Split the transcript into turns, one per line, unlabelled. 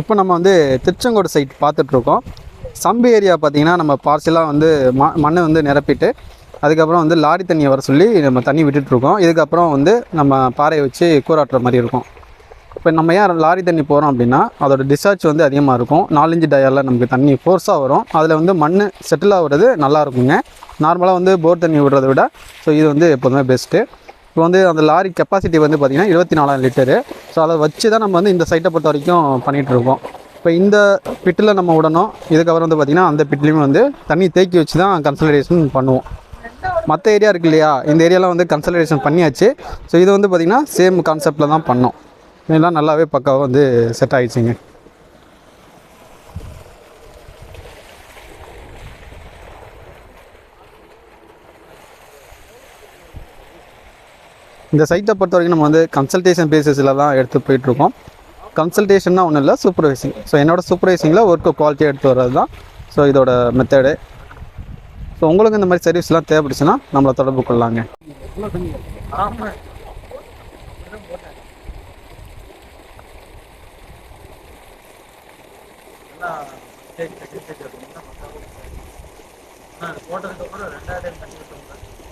இப்போ நம்ம வந்து திருச்செங்கோடு சைட் பார்த்துட்ருக்கோம். சம்பு ஏரியா பார்த்தீங்கன்னா நம்ம பார்சலாக வந்து ம மண்ணை வந்து நிரப்பிட்டு அதுக்கப்புறம் வந்து லாரி தண்ணியை வர சொல்லி நம்ம தண்ணி விட்டுட்ருக்கோம். இதுக்கப்புறம் வந்து நம்ம பாறையை வச்சு கூறாட்டுற மாதிரி இருக்கும். இப்போ நம்ம ஏன் லாரி தண்ணி போகிறோம் அப்படின்னா அதோடய டிஸ்சார்ஜ் வந்து அதிகமாக இருக்கும். நாலஞ்சு டயரில் நமக்கு தண்ணி ஃபோர்ஸாக வரும். அதில் வந்து மண் செட்டில் ஆகுறது நல்லாயிருக்குங்க நார்மலாக வந்து போர் தண்ணி விடுறத விட ஸோ இது வந்து எப்போதுமே பெஸ்ட்டு இப்போ வந்து அந்த லாரி கெப்பாசிட்டி வந்து பார்த்திங்கன்னா இருபத்தி நாலாயிரம் லிட்டரு. ஸோ அதை வச்சு தான் நம்ம வந்து இந்த சைட்டை பொறுத்த வரைக்கும் பண்ணிகிட்டு இருக்கோம். இப்போ இந்த பிட்டில் நம்ம விடணும். இதுக்கப்புறம் வந்து பார்த்திங்கன்னா அந்த பிட்லேயுமே வந்து தண்ணி தேக்கி வச்சு தான் கன்சல்டேஷன் பண்ணுவோம். மற்ற ஏரியா இருக்கு இல்லையா? இந்த ஏரியாலாம் வந்து கன்சல்டேஷன் பண்ணியாச்சு. ஸோ இது வந்து பார்த்திங்கன்னா சேம் கான்செப்டில் தான் பண்ணோம். இதெல்லாம் நல்லாவே பக்காவாக வந்து செட் ஆகிடுச்சிங்க இந்த சைட்டை பொறுத்த வரைக்கும் நம்ம வந்து கன்சல்டேஷன் பேசிஸில் தான் எடுத்து போயிட்டுருக்கோம். கன்சல்டேஷன்னா ஒன்றும் இல்லை சூப்பர்வைசிங் ஸோ என்னோட சூப்பர்வைசிங்கில் ஒர்க்கு குவாலிட்டியாக எடுத்து வர்றது தான் ஸோ இதோட மெத்தடு ஸோ உங்களுக்கு இந்த மாதிரி சர்வீஸ்லாம் தேவைப்படுச்சுன்னா நம்மளை தொடர்பு கொள்ளலாங்க
போட்டதுக்கப்புறம் ரெண்டாயிரம் கண்டிப்பாக